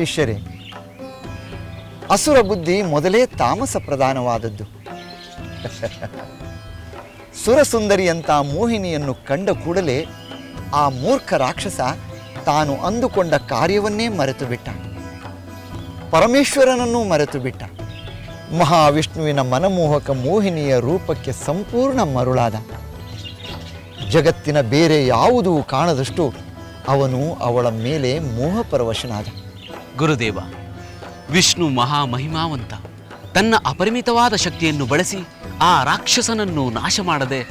ಶಿಷ್ಯರೇ ಅಸುರ ಬುದ್ಧಿ ಮೊದಲೇ ತಾಮಸ ಪ್ರಧಾನವಾದದ್ದು. ಸುರಸುಂದರಿಯಂತ ಮೋಹಿನಿಯನ್ನು ಕಂಡ ಕೂಡಲೇ ಆ ಮೂರ್ಖ ರಾಕ್ಷಸ ತಾನು ಅಂದುಕೊಂಡ ಕಾರ್ಯವನ್ನೇ ಮರೆತು ಬಿಟ್ಟ ಪರಮೇಶ್ವರನನ್ನೂ ಮರೆತು ಬಿಟ್ಟ ಮಹಾವಿಷ್ಣುವಿನ ಮನಮೋಹಕ ಮೋಹಿನಿಯ ರೂಪಕ್ಕೆ ಸಂಪೂರ್ಣ ಮರುಳಾದ. ಜಗತ್ತಿನ ಬೇರೆ ಯಾವುದೂ ಕಾಣದಷ್ಟು ಅವನು ಅವಳ ಮೇಲೆ ಮೋಹಪರವಶನಾದ ಗುರುದೇವ, ವಿಷ್ಣು ಮಹಾ ಮಹಿಮಾವಂತ ತನ್ನ ಅಪರಿಮಿತವಾದ ಶಕ್ತಿಯನ್ನು ಬಳಸಿ ಆ ರಾಕ್ಷಸನನ್ನು ನಾಶ ಮಾಡದೆ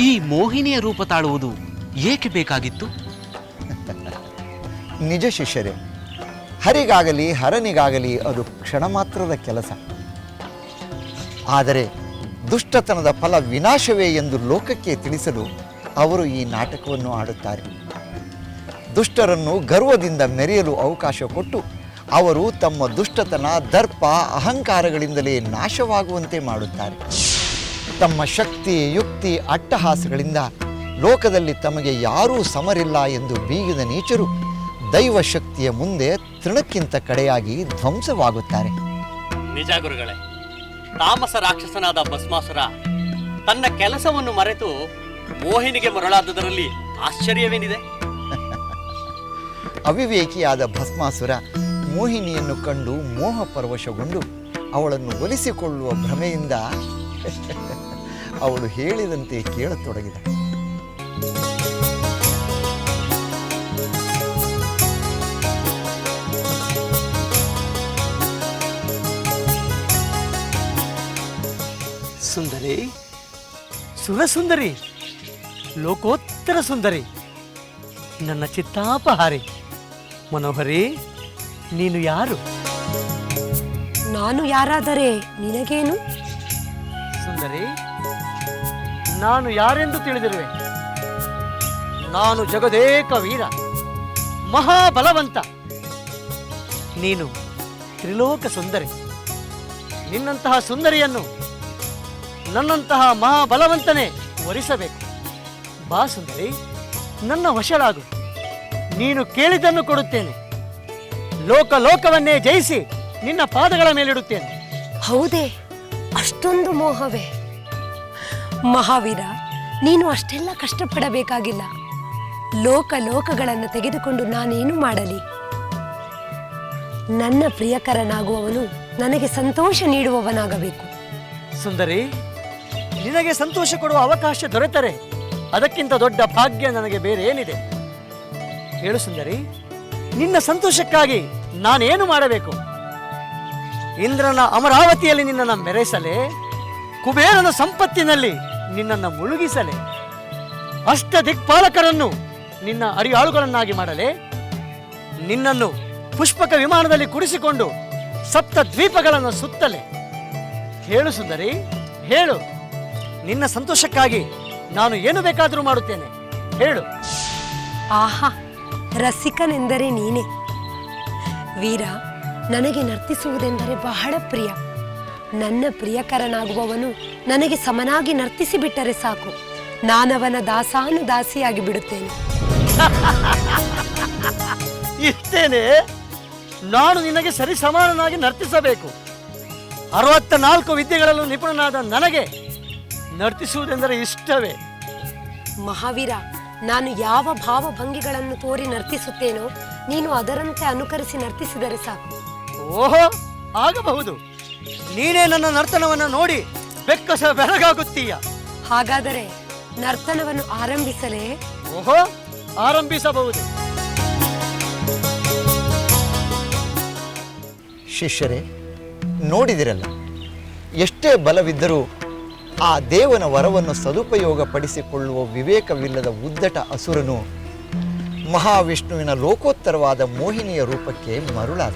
ಈ ಮೋಹಿನಿಯ ರೂಪ ತಾಳುವುದು ಏಕೆ ಬೇಕಾಗಿತ್ತು? ನಿಜ ಶಿಷ್ಯರೇ, ಹರಿಗಾಗಲಿ ಹರನಿಗಾಗಲಿ ಅದು ಕ್ಷಣ ಮಾತ್ರದ ಕೆಲಸ. ಆದರೆ ದುಷ್ಟತನದ ಫಲ ವಿನಾಶವೇ ಎಂದು ಲೋಕಕ್ಕೆ ತಿಳಿಸಲು ಅವರು ಈ ನಾಟಕವನ್ನು ಆಡುತ್ತಾರೆ. ದುಷ್ಟರನ್ನು ಗರ್ವದಿಂದ ಮೆರೆಯಲು ಅವಕಾಶ ಕೊಟ್ಟು ಅವರು ತಮ್ಮ ದುಷ್ಟತನ ದರ್ಪ ಅಹಂಕಾರಗಳಿಂದಲೇ ನಾಶವಾಗುವಂತೆ ಮಾಡುತ್ತಾರೆ. ತಮ್ಮ ಶಕ್ತಿ ಯುಕ್ತಿ ಅಟ್ಟಹಾಸಗಳಿಂದ ಲೋಕದಲ್ಲಿ ತಮಗೆ ಯಾರೂ ಸಮರಿಲ್ಲ ಎಂದು ಬೀಗಿದ ನೀಚರು ದೈವ ಶಕ್ತಿಯ ಮುಂದೆ ತೃಣಕ್ಕಿಂತ ಕಡೆಯಾಗಿ ಧ್ವಂಸವಾಗುತ್ತಾರೆ. ನಿಜ ಗುರುಗಳೇ ತಾಮಸ ರಾಕ್ಷಸನಾದ ಭಸ್ಮಾಸುರ ತನ್ನ ಕೆಲಸವನ್ನು ಮರೆತು ಮೋಹಿನಿಗೆ ಮರಳಾದದರಲ್ಲಿ ಆಶ್ಚರ್ಯವೇನಿದೆ? ಅವಿವೇಕಿಯಾದ ಭಸ್ಮಾಸುರ ಮೋಹಿನಿಯನ್ನು ಕಂಡು ಮೋಹ ಪರವಶಗೊಂಡು ಅವಳನ್ನು ಒಲಿಸಿಕೊಳ್ಳುವ ಭ್ರಮೆಯಿಂದ ಅವಳು ಹೇಳಿದಂತೆ ಕೇಳತೊಡಗಿದ. ಸುಂದರಿ, ಸುರಸುಂದರಿ, ಲೋಕೋತ್ತರ ಸುಂದರಿ, ನನ್ನ ಚಿತ್ತಾಪಹಾರಿ, ಮನೋಹರಿ. ನೀನು ಯಾರು? ನಾನು ಯಾರಾದರೆ ನಿನಗೇನು? ಸುಂದರಿ ನಾನು ಯಾರೆಂದು ತಿಳಿದಿರುವೆ? ನಾನು ಜಗದೇಕ ವೀರ ಮಹಾಬಲವಂತ. ನೀನು ತ್ರಿಲೋಕ ಸುಂದರಿ ನಿನ್ನಂತಹ ಸುಂದರಿಯನ್ನು ನನ್ನಂತಹ ಮಹಾಬಲವಂತನೇ ವರಿಸಬೇಕು. ಬಾ ಸುಂದರಿ ನನ್ನ ವಶಳಾಗು. ನೀನು ಕೇಳಿದ್ದನ್ನು ಕೊಡುತ್ತೇನೆ. ಲೋಕ ಲೋಕವನ್ನೇ ಜಯಿಸಿ ನಿನ್ನ ಪಾದಗಳ ಮೇಲಿಡುತ್ತೇನೆ. ಹೌದೇ ಅಷ್ಟೊಂದು ಮೋಹವೇ. ಮಹಾವೀರ ನೀನು ಅಷ್ಟೆಲ್ಲ ಕಷ್ಟಪಡಬೇಕಾಗಿಲ್ಲ. ಲೋಕ ಲೋಕಗಳನ್ನು ತೆಗೆದುಕೊಂಡು ನಾನೇನು ಮಾಡಲಿ? ನನ್ನ ಪ್ರಿಯಕರನಾಗುವವನು ನನಗೆ ಸಂತೋಷ ನೀಡುವವನಾಗಬೇಕು. ಸುಂದರಿ ನಿನಗೆ ಸಂತೋಷ ಕೊಡುವ ಅವಕಾಶ ದೊರೆತರೆ. ಅದಕ್ಕಿಂತ ದೊಡ್ಡ ಭಾಗ್ಯ ನನಗೆ ಬೇರೆ ಏನಿದೆ ಹೇಳು ಸುಂದರಿ ನಿನ್ನ ಸಂತೋಷಕ್ಕಾಗಿ ನಾನೇನು ಮಾಡಬೇಕು? ಇಂದ್ರನ ಅಮರಾವತಿಯಲ್ಲಿ ನಿನ್ನನ್ನು ಮೆರೆಸಲೆ, ಕುಬೇರನ ಸಂಪತ್ತಿನಲ್ಲಿ ನಿನ್ನನ್ನು ಮುಳುಗಿಸಲೆ. ಅಷ್ಟ ದಿಕ್ಪಾಲಕರನ್ನು ನಿನ್ನ ಅರಿಯಾಳುಗಳನ್ನಾಗಿ ಮಾಡಲೆ. ನಿನ್ನನ್ನು ಪುಷ್ಪಕ ವಿಮಾನದಲ್ಲಿ ಕುಡಿಸಿಕೊಂಡು ಸಪ್ತ ದ್ವೀಪಗಳನ್ನು ಸುತ್ತಲೆ. ಹೇಳು ಸುಂದರಿ, ಹೇಳು. ನಿನ್ನ ಸಂತೋಷಕ್ಕಾಗಿ ನಾನು ಏನು ಬೇಕಾದರೂ ಮಾಡುತ್ತೇನೆ. ಹೇಳು. ಆಹಾ, ರಸಿಕನೆಂದರೆ ನೀನೇ. ವೀರ ನನಗೆ ನರ್ತಿಸುವುದೆಂದರೆ ಬಹಳ ಪ್ರಿಯ. ನನ್ನ ಪ್ರಿಯಕರನಾಗುವವನು ನನಗೆ ಸಮನಾಗಿ ನರ್ತಿಸಿ ಬಿಟ್ಟರೆ ಸಾಕು. ನಾನವನ ದಾಸಾನುದಾಸಿಯಾಗಿ ಬಿಡುತ್ತೇನೆ. ಇಷ್ಟೇನೆ? ನಾನು ನಿನಗೆ ಸರಿ ಸಮಾನನಾಗಿ ನರ್ತಿಸಬೇಕು. ಅರವತ್ತ ನಾಲ್ಕು ವಿದ್ಯೆಗಳಲ್ಲೂ ನಿಪುಣನಾದ ನನಗೆ ನರ್ತಿಸುವುದೆಂದರೆ ಇಷ್ಟವೇ? ಮಹಾವೀರ ನಾನು ಯಾವ ಭಾವಭಂಗಿಗಳನ್ನು ತೋರಿ ನರ್ತಿಸುತ್ತೇನೋ ನೀನು ಅದರಂತೆ ಅನುಕರಿಸಿ ನರ್ತಿಸಿದರೆ ಸಾಕು. ಓಹೋ ಆಗಬಹುದು. ನೀನೇ ನನ್ನ ನರ್ತನವನ್ನು ನೋಡಿ ಬೆಕ್ಕಸ ಬೆರಗಾಗುತ್ತೀಯ. ಹಾಗಾದರೆ ನರ್ತನವನ್ನು ಆರಂಭಿಸಲೇ? ಓಹೋ ಆರಂಭಿಸಬಹುದು. ಶಿಷ್ಯರೇ ನೋಡಿದಿರಲ್ಲ ಎಷ್ಟೇ ಬಲವಿದ್ದರೂ ಆ ದೇವನ ವರವನ್ನು ಸದುಪಯೋಗಪಡಿಸಿಕೊಳ್ಳುವ ವಿವೇಕವಿಲ್ಲದ ಉದ್ದಟ ಅಸುರನು ಮಹಾವಿಷ್ಣುವಿನ ಲೋಕೋತ್ತರವಾದ ಮೋಹಿನಿಯ ರೂಪಕ್ಕೆ ಮರುಳಾದ.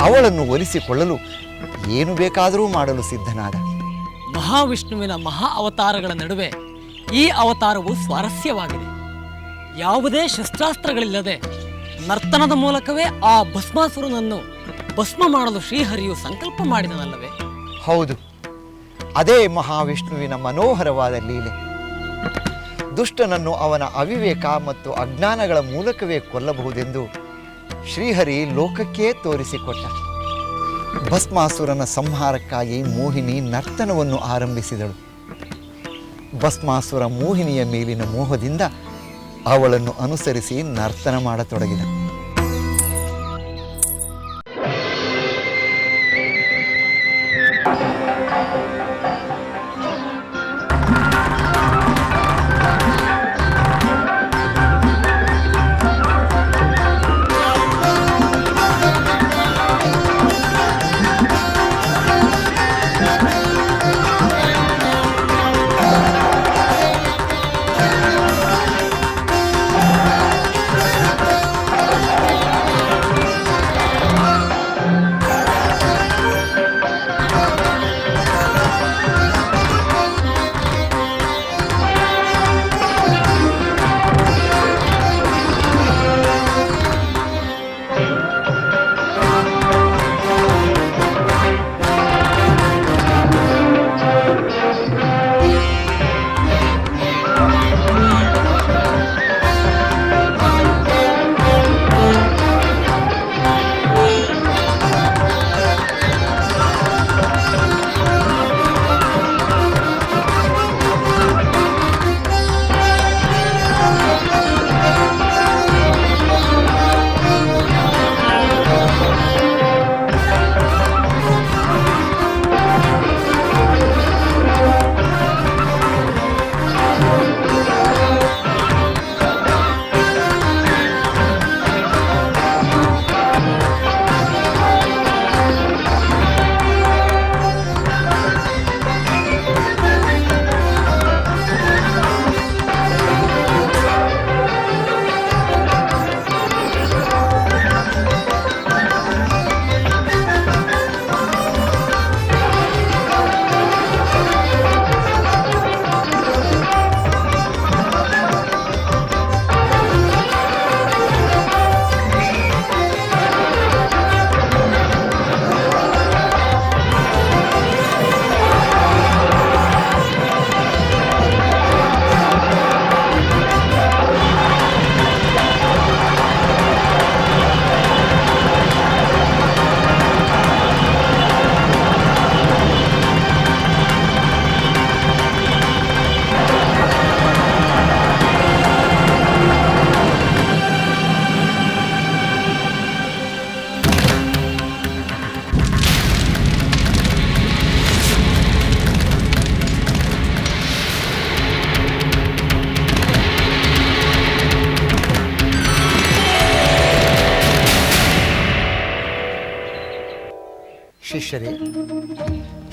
ಅವಳನ್ನು ಒಲಿಸಿಕೊಳ್ಳಲು ಏನು ಬೇಕಾದರೂ ಮಾಡಲು ಸಿದ್ಧನಾದ. ಮಹಾವಿಷ್ಣುವಿನ ಮಹಾ ಅವತಾರಗಳ ನಡುವೆ ಈ ಅವತಾರವು ಸ್ವಾರಸ್ಯವಾಗಿದೆ. ಯಾವುದೇ ಶಸ್ತ್ರಾಸ್ತ್ರಗಳಿಲ್ಲದೆ ನರ್ತನದ ಮೂಲಕವೇ ಆ ಭಸ್ಮಾಸುರನನ್ನು ಭಸ್ಮ ಮಾಡಲು ಶ್ರೀಹರಿಯು ಸಂಕಲ್ಪ ಮಾಡಿದನಲ್ಲವೇ? ಹೌದು. ಅದೇ ಮಹಾವಿಷ್ಣುವಿನ ಮನೋಹರವಾದ ಲೀಲೆ. ದುಷ್ಟನನ್ನು ಅವನ ಅವಿವೇಕ ಮತ್ತು ಅಜ್ಞಾನಗಳ ಮೂಲಕವೇ ಕೊಲ್ಲಬಹುದೆಂದು ಶ್ರೀಹರಿ ಲೋಕಕ್ಕೇ ತೋರಿಸಿಕೊಟ್ಟ. ಭಸ್ಮಾಸುರನ ಸಂಹಾರಕ್ಕಾಗಿ ಮೋಹಿನಿ ನರ್ತನವನ್ನು ಆರಂಭಿಸಿದಳು. ಭಸ್ಮಾಸುರ ಮೋಹಿನಿಯ ಮೇಲಿನ ಮೋಹದಿಂದ ಅವಳನ್ನು ಅನುಸರಿಸಿ ನರ್ತನ ಮಾಡತೊಡಗಿದ ಶಿಷ್ಯರೇ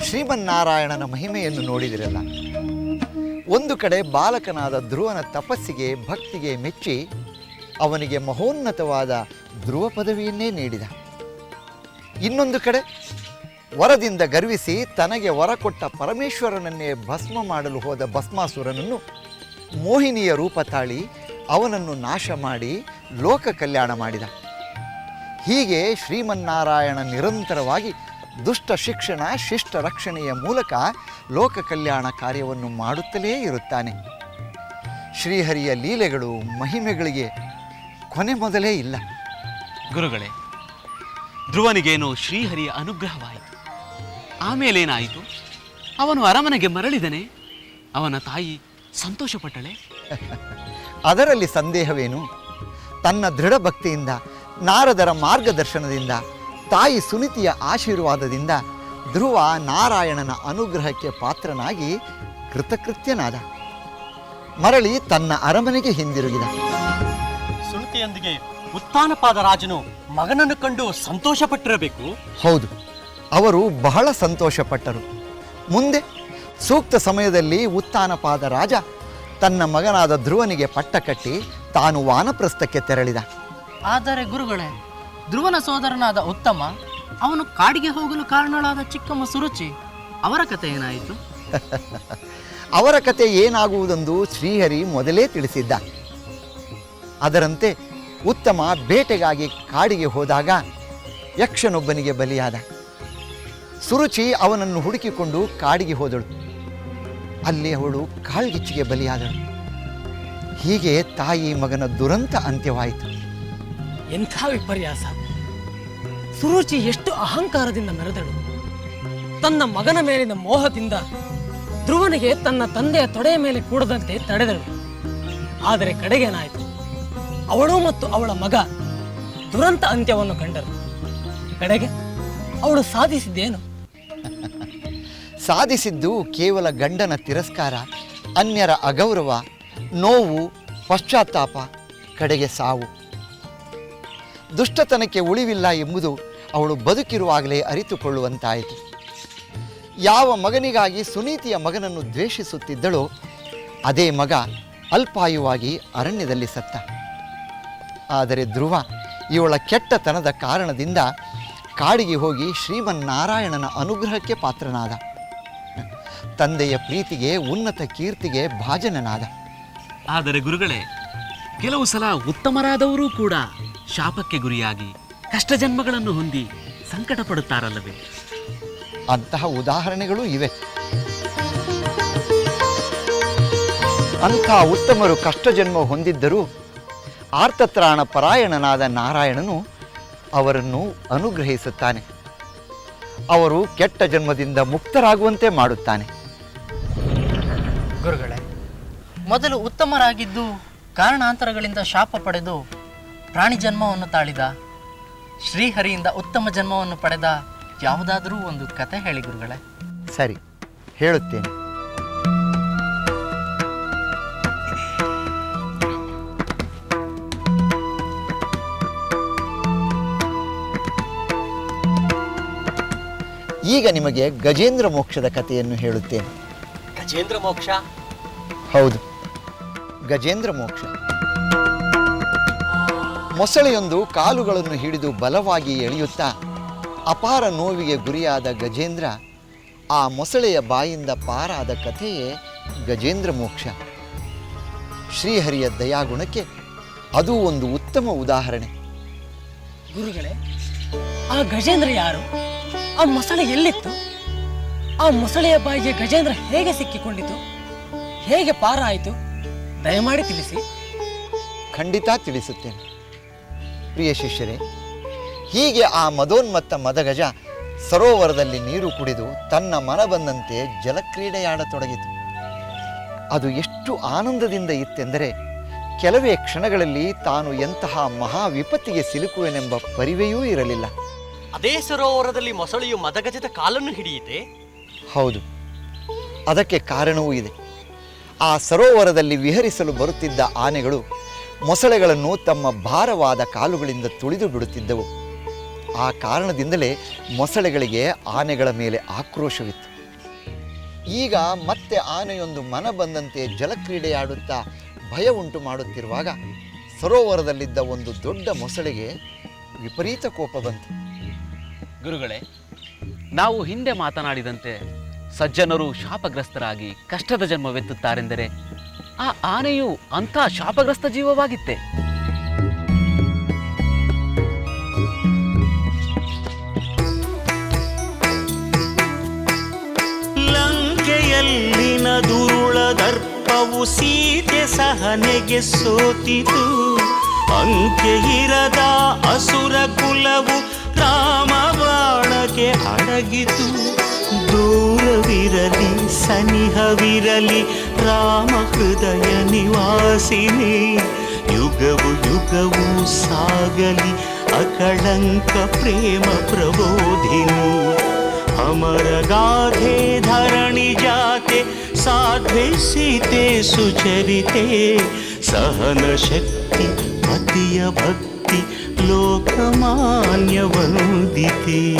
ಶ್ರೀಮನ್ನಾರಾಯಣನ ಮಹಿಮೆಯನ್ನು ನೋಡಿದಿರಲ್ಲ? ಒಂದು ಕಡೆ ಬಾಲಕನಾದ ಧ್ರುವನ ತಪಸ್ಸಿಗೆ ಭಕ್ತಿಗೆ ಮೆಚ್ಚಿ ಅವನಿಗೆ ಮಹೋನ್ನತವಾದ ಧ್ರುವ ಪದವಿಯನ್ನೇ ನೀಡಿದ. ಇನ್ನೊಂದು ಕಡೆ ವರದಿಂದ ಗರ್ವಿಸಿ ತನಗೆ ವರ ಕೊಟ್ಟ ಪರಮೇಶ್ವರನನ್ನೇ ಭಸ್ಮ ಮಾಡಲು ಹೋದ ಭಸ್ಮಾಸುರನನ್ನು ಮೋಹಿನಿಯ ರೂಪ ತಾಳಿ ಅವನನ್ನು ನಾಶ ಮಾಡಿ ಲೋಕ ಕಲ್ಯಾಣ ಮಾಡಿದ. ಹೀಗೆ ಶ್ರೀಮನ್ನಾರಾಯಣ ನಿರಂತರವಾಗಿ ದುಷ್ಟ ಶಿಕ್ಷಣ ಶಿಷ್ಟ ರಕ್ಷಣೆಯ ಮೂಲಕ ಲೋಕ ಕಲ್ಯಾಣ ಕಾರ್ಯವನ್ನು ಮಾಡುತ್ತಲೇ ಇರುತ್ತಾನೆ. ಶ್ರೀಹರಿಯ ಲೀಲೆಗಳು ಮಹಿಮೆಗಳಿಗೆ ಕೊನೆ ಮೊದಲೇ ಇಲ್ಲ. ಗುರುಗಳೇ ಧ್ರುವನಿಗೇನು ಶ್ರೀಹರಿಯ ಅನುಗ್ರಹವಾಯಿತು? ಆಮೇಲೇನಾಯಿತು ಅವನು ಅರಮನೆಗೆ ಮರಳಿದನೆ? ಅವನ ತಾಯಿ ಸಂತೋಷಪಟ್ಟಳೆ? ಅದರಲ್ಲಿ ಸಂದೇಹವೇನು? ತನ್ನ ದೃಢ ಭಕ್ತಿಯಿಂದ ನಾರದರ ಮಾರ್ಗದರ್ಶನದಿಂದ ತಾಯಿ ಸುನಿತಿಯ ಆಶೀರ್ವಾದದಿಂದ ಧ್ರುವ ನಾರಾಯಣನ ಅನುಗ್ರಹಕ್ಕೆ ಪಾತ್ರನಾಗಿ ಕೃತಕೃತ್ಯನಾದ. ಮರಳಿ ತನ್ನ ಅರಮನೆಗೆ ಹಿಂದಿರುಗಿದ. ಸುನಿತಿಯೊಂದಿಗೆ ಉತ್ಥಾನಪಾದ ರಾಜನು ಮಗನನ್ನು ಕಂಡು ಸಂತೋಷಪಟ್ಟಿರಬೇಕು? ಹೌದು ಅವರು ಬಹಳ ಸಂತೋಷಪಟ್ಟರು. ಮುಂದೆ ಸೂಕ್ತ ಸಮಯದಲ್ಲಿ ಉತ್ಥಾನಪಾದ ರಾಜ ತನ್ನ ಮಗನಾದ ಧ್ರುವನಿಗೆ ಪಟ್ಟ ಕಟ್ಟಿ ತಾನು ವಾನಪ್ರಸ್ಥಕ್ಕೆ ತೆರಳಿದ. ಆದರೆ ಗುರುಗಳೇ ಧ್ರುವನ ಸೋದರನಾದ ಉತ್ತಮ ಅವನು ಕಾಡಿಗೆ ಹೋಗಲು ಕಾರಣಳಾದ ಚಿಕ್ಕಮ್ಮ ಸುರುಚಿ ಅವರ ಕಥೆ ಏನಾಯಿತು? ಅವರ ಕತೆ ಏನಾಗುವುದೆಂದು ಶ್ರೀಹರಿ ಮೊದಲೇ ತಿಳಿಸಿದ್ದ. ಅದರಂತೆ ಉತ್ತಮ ಬೇಟೆಗಾಗಿ ಕಾಡಿಗೆ ಹೋದಾಗ ಯಕ್ಷನೊಬ್ಬನಿಗೆ ಬಲಿಯಾದ. ಸುರುಚಿ ಅವನನ್ನು ಹುಡುಕಿಕೊಂಡು ಕಾಡಿಗೆ ಹೋದಳು. ಅಲ್ಲಿ ಅವಳು ಕಾಳ್ಗಿಚ್ಚಿಗೆ ಬಲಿಯಾದಳು. ಹೀಗೆ ತಾಯಿ ಮಗನ ದುರಂತ ಅಂತ್ಯವಾಯಿತು. ಎಂಥ ವಿಪರ್ಯಾಸ? ಸುರುಚಿ ಎಷ್ಟು ಅಹಂಕಾರದಿಂದ ಮೆರೆದಳು. ತನ್ನ ಮಗನ ಮೇಲಿನ ಮೋಹದಿಂದ ಧ್ರುವನಿಗೆ ತನ್ನ ತಂದೆಯ ತೊಡೆಯ ಮೇಲೆ ಕೂಡದಂತೆ ತಡೆದಳು. ಆದರೆ ಕಡೆಗೇನಾಯಿತು ಅವಳು ಮತ್ತು ಅವಳ ಮಗ ದುರಂತ ಅಂತ್ಯವನ್ನು ಕಂಡರು. ಕಡೆಗೆ ಅವಳು ಸಾಧಿಸಿದ್ದೇನು? ಸಾಧಿಸಿದ್ದು ಕೇವಲ ಗಂಡನ ತಿರಸ್ಕಾರ, ಅನ್ಯರ ಅಗೌರವ, ನೋವು, ಪಶ್ಚಾತ್ತಾಪ, ಕಡೆಗೆ ಸಾವು. ದುಷ್ಟತನಕ್ಕೆ ಉಳಿವಿಲ್ಲ ಎಂಬುದು ಅವಳು ಬದುಕಿರುವಾಗಲೇ ಅರಿತುಕೊಳ್ಳುವಂತಾಯಿತು. ಯಾವ ಮಗನಿಗಾಗಿ ಸುನೀತಿಯ ಮಗನನ್ನು ದ್ವೇಷಿಸುತ್ತಿದ್ದಳೋ ಅದೇ ಮಗ ಅಲ್ಪಾಯುವಾಗಿ ಅರಣ್ಯದಲ್ಲಿ ಸತ್ತ. ಆದರೆ ಧ್ರುವ, ಇವಳ ಕೆಟ್ಟತನದ ಕಾರಣದಿಂದ ಕಾಡಿಗೆ ಹೋಗಿ ಶ್ರೀಮನ್ನಾರಾಯಣನ ಅನುಗ್ರಹಕ್ಕೆ ಪಾತ್ರನಾದ. ತಂದೆಯ ಪ್ರೀತಿಗೆ, ಉನ್ನತ ಕೀರ್ತಿಗೆ ಭಾಜನನಾದ. ಆದರೆ ಗುರುಗಳೇ, ಕೆಲವು ಸಲ ಉತ್ತಮರಾದವರೂ ಕೂಡ ಶಾಪಕ್ಕೆ ಗುರಿಯಾಗಿ ಕಷ್ಟ ಜನ್ಮಗಳನ್ನು ಹೊಂದಿ ಸಂಕಟ ಪಡುತ್ತಾರಲ್ಲವೇ? ಅಂತಹ ಉದಾಹರಣೆಗಳು ಇವೆ. ಅಂತಹ ಉತ್ತಮರು ಕಷ್ಟ ಜನ್ಮ ಹೊಂದಿದ್ದರೂ ಆರ್ತತ್ರಾಣ ಪರಾಯಣನಾದ ನಾರಾಯಣನು ಅವರನ್ನು ಅನುಗ್ರಹಿಸುತ್ತಾನೆ. ಅವರು ಕೆಟ್ಟ ಜನ್ಮದಿಂದ ಮುಕ್ತರಾಗುವಂತೆ ಮಾಡುತ್ತಾನೆ. ಗುರುಗಳೇ ಮೊದಲು ಉತ್ತಮರಾಗಿದ್ದು ಕಾರಣಾಂತರಗಳಿಂದ ಶಾಪ ಪಡೆದು ಪ್ರಾಣಿ ಜನ್ಮವನ್ನು ತಾಳಿದ ಶ್ರೀಹರಿಯಿಂದ ಉತ್ತಮ ಜನ್ಮವನ್ನು ಪಡೆದ ಯಾವುದಾದರೂ ಒಂದು ಕತೆ ಹೇಳಿ ಗುರುಗಳೇ. ಸರಿ ಹೇಳುತ್ತೇನೆ. ಈಗ ನಿಮಗೆ ಗಜೇಂದ್ರ ಮೋಕ್ಷದ ಕಥೆಯನ್ನು ಹೇಳುತ್ತೇನೆ. ಗಜೇಂದ್ರ ಮೋಕ್ಷ? ಹೌದು ಗಜೇಂದ್ರ ಮೋಕ್ಷ. ಮೊಸಳೆಯೊಂದು ಕಾಲುಗಳನ್ನು ಹಿಡಿದು ಬಲವಾಗಿ ಎಳೆಯುತ್ತಾ ಅಪಾರ ನೋವಿಗೆ ಗುರಿಯಾದ ಗಜೇಂದ್ರ ಆ ಮೊಸಳೆಯ ಬಾಯಿಂದ ಪಾರಾದ ಕಥೆಯೇ ಗಜೇಂದ್ರ ಮೋಕ್ಷ. ಶ್ರೀಹರಿಯ ದಯಾಗುಣಕ್ಕೆ ಅದು ಒಂದು ಉತ್ತಮ ಉದಾಹರಣೆ. ಗುರುಗಳೇ ಆ ಗಜೇಂದ್ರ ಯಾರು? ಆ ಮೊಸಳೆ ಎಲ್ಲಿತ್ತು? ಆ ಮೊಸಳೆಯ ಬಾಯಿಗೆ ಗಜೇಂದ್ರ ಹೇಗೆ ಸಿಕ್ಕಿಕೊಂಡಿತು? ಹೇಗೆ ಪಾರ ಆಯಿತು ದಯಮಾಡಿ ತಿಳಿಸಿ. ಖಂಡಿತ ತಿಳಿಸುತ್ತೇನೆ. ಪ್ರಿಯ ಶಿಷ್ಯರೇ ಹೀಗೆ ಆ ಮದೋನ್ಮತ್ತ ಮದಗಜ ಸರೋವರದಲ್ಲಿ ನೀರು ಕುಡಿದು ತನ್ನ ಮನ ಬಂದಂತೆ ಜಲಕ್ರೀಡೆಯಾಡತೊಡಗಿತು. ಅದು ಎಷ್ಟು ಆನಂದದಿಂದ ಇತ್ತೆಂದರೆ ಕೆಲವೇ ಕ್ಷಣಗಳಲ್ಲಿ ತಾನು ಎಂತಹ ಮಹಾ ವಿಪತ್ತಿಗೆ ಸಿಲುಕುವೆನೆಂಬ ಪರಿವೆಯೂ ಇರಲಿಲ್ಲ. ಅದೇ ಸರೋವರದಲ್ಲಿ ಮೊಸಳೆಯು ಮದಗಜದ ಕಾಲನ್ನು ಹಿಡಿಯಿತೆ? ಹೌದು ಅದಕ್ಕೆ ಕಾರಣವೂ ಇದೆ. ಆ ಸರೋವರದಲ್ಲಿ ವಿಹರಿಸಲು ಬರುತ್ತಿದ್ದ ಆನೆಗಳು ಮೊಸಳೆಗಳನ್ನು ತಮ್ಮ ಭಾರವಾದ ಕಾಲುಗಳಿಂದ ತುಳಿದು ಬಿಡುತ್ತಿದ್ದವು. ಆ ಕಾರಣದಿಂದಲೇ ಮೊಸಳೆಗಳಿಗೆ ಆನೆಗಳ ಮೇಲೆ ಆಕ್ರೋಶವಿತ್ತು. ಈಗ ಮತ್ತೆ ಆನೆಯೊಂದು ಮನ ಬಂದಂತೆ ಜಲಕ್ರೀಡೆಯಾಡುತ್ತಾ ಭಯ ಉಂಟು ಮಾಡುತ್ತಿರುವಾಗ ಸರೋವರದಲ್ಲಿದ್ದ ಒಂದು ದೊಡ್ಡ ಮೊಸಳೆಗೆ ವಿಪರೀತ ಕೋಪ ಬಂತು. ಗುರುಗಳೇ, ನಾವು ಹಿಂದೆ ಮಾತನಾಡಿದಂತೆ ಸಜ್ಜನರು ಶಾಪಗ್ರಸ್ತರಾಗಿ ಕಷ್ಟದ ಜನ್ಮವೆತ್ತುತ್ತಾರೆಂದರೆ ಆ ಆನೆಯು ಅಂಥ ಶಾಪಗ್ರಸ್ತ ಜೀವವಾಗಿತ್ತೆ. ಲಂಕೆಯಲ್ಲಿನ ದುರುಳ ದರ್ಪವು ಸೀತೆ ಸಹನೆಗೆ ಸೋತಿತು. ಅಂಕೆ ಇರದ ಅಸುರ ಕುಲವು ರಾಮ ಅಡಗಿತು. ದೂರವಿರಲಿ విరలి సనిహ విరలి రామహృదయ నివాసిని. యుగవు యుగవు సాగలి అకళంక ప్రేమ ప్రబోధిని. అమర గాధే ధరణి జాతే సాధ్వే సీతే సుచరితే. సహన శక్తి మతియ భక్తి లోకమాన్య వందితే.